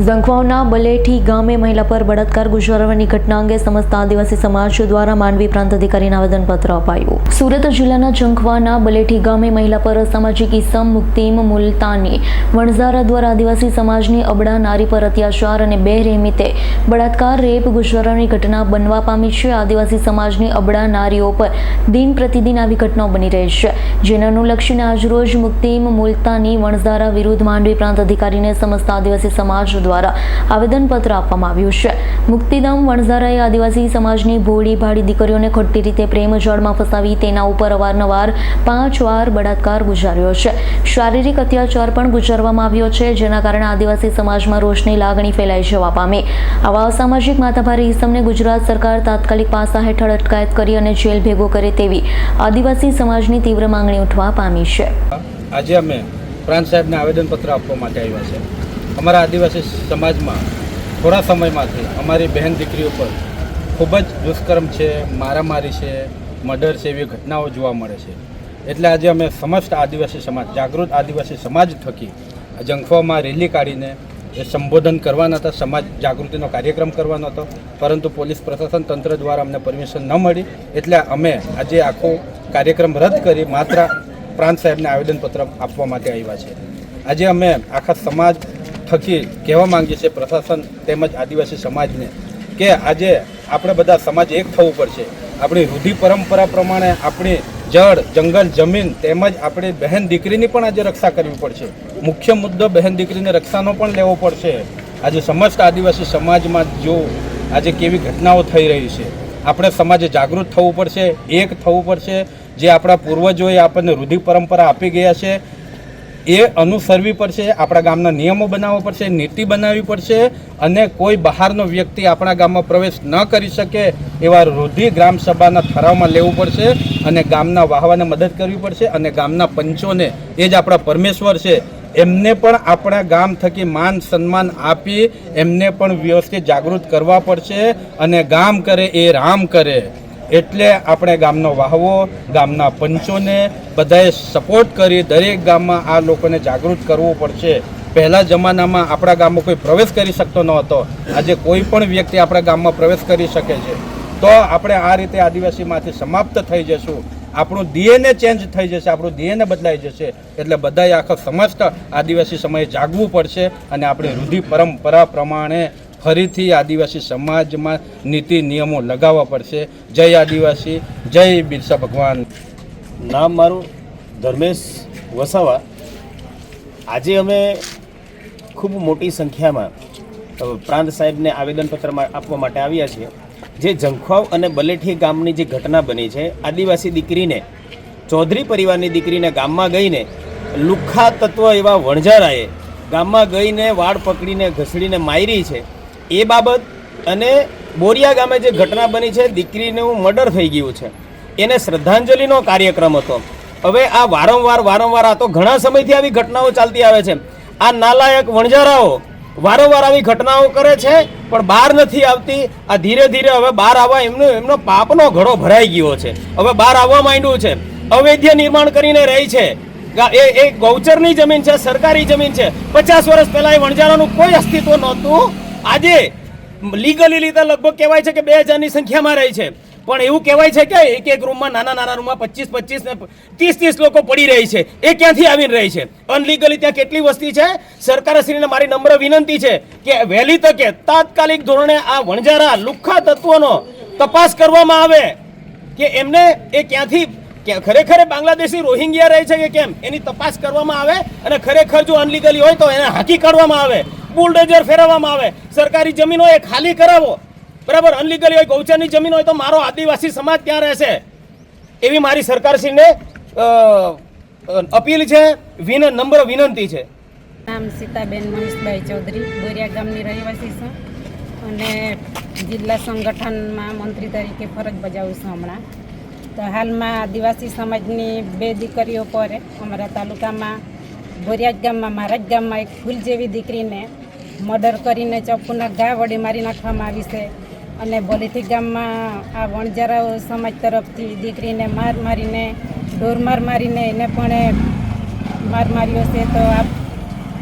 ઝંખવાવના બલેઠી ગામે મહિલા પર બળાત્કાર ગુજારવાની ઘટના અંગે સમસ્ત આદિવાસી સમાજ દ્વારા માંડવી પ્રાંત અધિકારીને આવેદનપત્ર અપાયું. સુરત જિલ્લાના ઝંખવાના બલેઠી ગામે મહિલા પર સામાજિક ઇસમ મુક્તિમ, મુલતાની, વણઝારા દ્વારા આદિવાસી સમાજની અબડા નારી પર અત્યાચાર અને બેરહેમીતે બળાત્કાર, રેપ ગુજારવાની ઘટના બનવા પામી છે. આદિવાસી સમાજની અબડા નારીઓ પર દિન પ્રતિદિન આવી ઘટનાઓ બની રહી છે. જેને અનુલક્ષીને આજરોજ મુક્તિમ, મુલતાની, વણઝારા વિરુદ્ધ માંડવી પ્રાંત અધિકારીને સમસ્ત આદિવાસી સમાજ દ્વારા આવેદનપત્ર આપવામાં આવ્યું છે. મુક્તિધામ વણઝારાએ આદિવાસી સમાજની ભોળી ભાડી દીકરીઓને ખોટી રીતે પ્રેમ જળમાં ફસાવી તેના ઉપર અવારનવાર પાંચ વાર બળાત્કાર ગુજાર્યો છે. શારીરિક અત્યાચાર પણ ગુજારવામાં આવ્યો છે, જેના કારણે આદિવાસી સમાજમાં રોષની લાગણી ફેલાઈ જવા પામી. આવા અસામાજિક માથાભારી ઇસમને ગુજરાત સરકાર તાત્કાલિક પાસા હેઠળ અટકાયત કરી અને જેલ ભેગો કરે તેવી આદિવાસી સમાજની તીવ્ર માંગણી ઉઠવા પામી છે. આજે અમે પ્રાંત સાહેબને આવેદનપત્ર આપવા માટે આવ્યા છે. અમારા આદિવાસી સમાજમાં થોડા સમયમાંથી અમારી બહેન દીકરીઓ પર ખૂબ જ દુષ્કર્મ છે, મારામારી છે, મર્ડર છે એવી ઘટનાઓ જોવા મળે છે. એટલે આજે અમે સમસ્ત આદિવાસી સમાજ, જાગૃત આદિવાસી સમાજ થકી જંખવામાં રેલી કાઢીને એ સંબોધન કરવાના હતા. સમાજ જાગૃતિનો કાર્યક્રમ કરવાનો હતો. પરંતુ પોલીસ પ્રશાસન તંત્ર દ્વારા અમને પરમિશન ન મળી. એટલે અમે આજે આખો કાર્યક્રમ રદ કરી માત્ર પ્રાંત સાહેબને આવેદનપત્ર આપવા માટે આવ્યા છે. આજે અમે આખા સમાજ થકી કહેવા માંગીએ છીએ પ્રશાસન તેમજ આદિવાસી સમાજને કે આજે આપણે બધા સમાજ એક થવું પડશે. આપણી રૂઢિ પરંપરા પ્રમાણે આપણી જળ, જંગલ, જમીન તેમજ આપણી બહેન દીકરીની પણ આજે રક્ષા કરવી પડશે. મુખ્ય મુદ્દો બહેન દીકરીને રક્ષાનો પણ લેવો પડશે. આજે સમસ્ત આદિવાસી સમાજમાં જો આજે કેવી ઘટનાઓ થઈ રહી છે. આપણે સમાજે જાગૃત થવું પડશે, એક થવું પડશે. જે આપણા પૂર્વજોએ આપણને રૂઢિ પરંપરા આપી ગયા છે એ અનુસરવી પડશે, આપણા ગામના નિયમો બનાવવા પડશે, નીતિ બનાવવી પડશે અને કોઈ બહારનો વ્યક્તિ આપણા ગામમાં પ્રવેશ ન કરી શકે એવા રૂઢિ ગ્રામ સભાના ઠરાવમાં લેવું પડશે અને ગામના વાહવાને મદદ કરવી પડશે અને ગામના પંચોને, એ જ આપણા પરમેશ્વર છે, એમને પણ આપણા ગામ થકી માન સન્માન આપી એમને પણ વ્યવસ્થિત જાગૃત કરવા પડશે અને ગામ કરે એ રામ કરે. એટલે આપણે ગામનો વાહવો, ગામના પંચોને બધાએ સપોર્ટ કરી દરેક ગામમાં આ લોકોને જાગૃત કરવું પડશે. પહેલાં જમાનામાં આપણા ગામમાં કોઈ પ્રવેશ કરી શકતો ન હતો. આજે કોઈ પણ વ્યક્તિ આપણા ગામમાં પ્રવેશ કરી શકે છે. તો આપણે આ રીતે આદિવાસીમાંથી સમાપ્ત થઈ જશું. આપણું ડીએનએ ચેન્જ થઈ જશે, આપણું ડીએનએ બદલાઈ જશે. એટલે બધાએ આખો સમસ્ત આદિવાસી સમયે જાગવું પડશે અને આપણી રૂઢિ પરંપરા પ્રમાણે ફરીથી આદિવાસી સમાજમાં નીતિ નિયમો લગાવવા પડશે. જય આદિવાસી, જય બિરસા ભગવાન. નામ મારું ધર્મેશ વસાવા. આજે અમે ખૂબ મોટી સંખ્યામાં પ્રાંત સાહેબને આવેદનપત્ર આપવા માટે આવ્યા છીએ. જે જંખવાવ અને બલેઠી ગામની જે ઘટના બની છે, આદિવાસી દીકરીને, ચૌધરી પરિવારની દીકરીને ગામમાં ગઈને, લુખ્ખા તત્વ એવા વણઝારાએ ગામમાં ગઈને વાળ પકડીને, ઘસડીને મારી છે. એ બાબત અને બોરિયા ગામે જે ઘટના બની છે, દીકરીનું મર્ડર થઈ ગયું છે. એને શ્રદ્ધાંજલિનો કાર્યક્રમ હતો. હવે આ વારંવાર વારંવાર આ તો ઘણા સમયથી આવી ઘટનાઓ ચાલતી આવે છે. આ નાલાયક વણઝારાઓ વારંવાર આવી ઘટનાઓ કરે છે, પણ બહાર નથી આવતી. આ ધીરે ધીરે હવે બહાર આવવા એમનો એમનો પાપનો ઘડો ભરાઈ ગયો છે. હવે બહાર આવવા માંડ્યું છે. અવૈધ્ય નિર્માણ કરીને રહી છે. એ એ ગૌચરની જમીન છે, સરકારી જમીન છે. પચાસ વર્ષ પહેલાં એ વણઝારાનું કોઈ અસ્તિત્વ નહોતું. આજે લીગલી રીતે લગભગ કહેવાય છે કે બે હજારની સંખ્યામાં રહી છે. પણ એવું કહેવાય છે કે એક એક રૂમમાં નાના નાના રૂમમાં પચીસ પચીસ ને ત્રીસ ત્રીસ લોકો પડી રહી છે. એ ક્યાંથી આવીને રહી છે? અનલીગલી ત્યાં કેટલી વસ્તી છે? સરકારશ્રીને મારી નમ્ર વિનંતી છે કે વહેલી તકે તાત્કાલિક ધોરણે આ વણઝારા લુખ્ખા તત્વોનો તપાસ કરવામાં આવે કે એમને એ ક્યાંથી ખરેખર બાંગ્લાદેશી રોહિંગ્યા રહે છે કે કેમ? એની તપાસ કરવામાં આવે અને ખરેખર જો અનલીગલી હોય તો એને હાકી કાઢવામાં આવે. બુલડોઝર ફેરવવામાં આવે. સરકારી જમીનો એ ખાલી કરાવો. બરાબર? અનલીગલી હોય, ગૌચરની જમીન હોય તો મારો આદિવાસી સમાજ ત્યાં રહેશે? એવી મારી સરકારશ્રીને અપીલ છે. વિન નંબર વિનંતી છે. નામ સીતાબેન મહેશભાઈ ચૌધરી, બોરિયા ગામની રહેવાસી છું. અને જિલ્લા સંગઠનમાં મંત્રી તરીકે ફરજ બજાવું છું હમણાં. તો હાલમાં આદિવાસી સમાજની બે દીકરીઓ પર અમારા તાલુકામાં, બોરિયાજ ગામમાં મારા ગામમાં એક ફૂલ જેવી દીકરીને મર્ડર કરીને ચપ્પુના ઘા વડે મારી નાખવામાં આવી છે. અને બોલીથી ગામમાં આ વણજારા સમાજ તરફથી દીકરીને માર મારીને ઢોરમાર મારીને એને પણ માર માર્યો છે. તો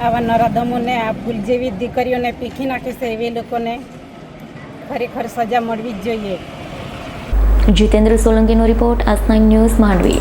આવા નરાધમોને, આ ફૂલ જેવી દીકરીઓને પીખી નાખે છે એવી લોકોને ખરેખર સજા મળવી જ જોઈએ. જીતેન્દ્ર સોલંકીનો રિપોર્ટ આજના ન્યૂઝ માંડવી.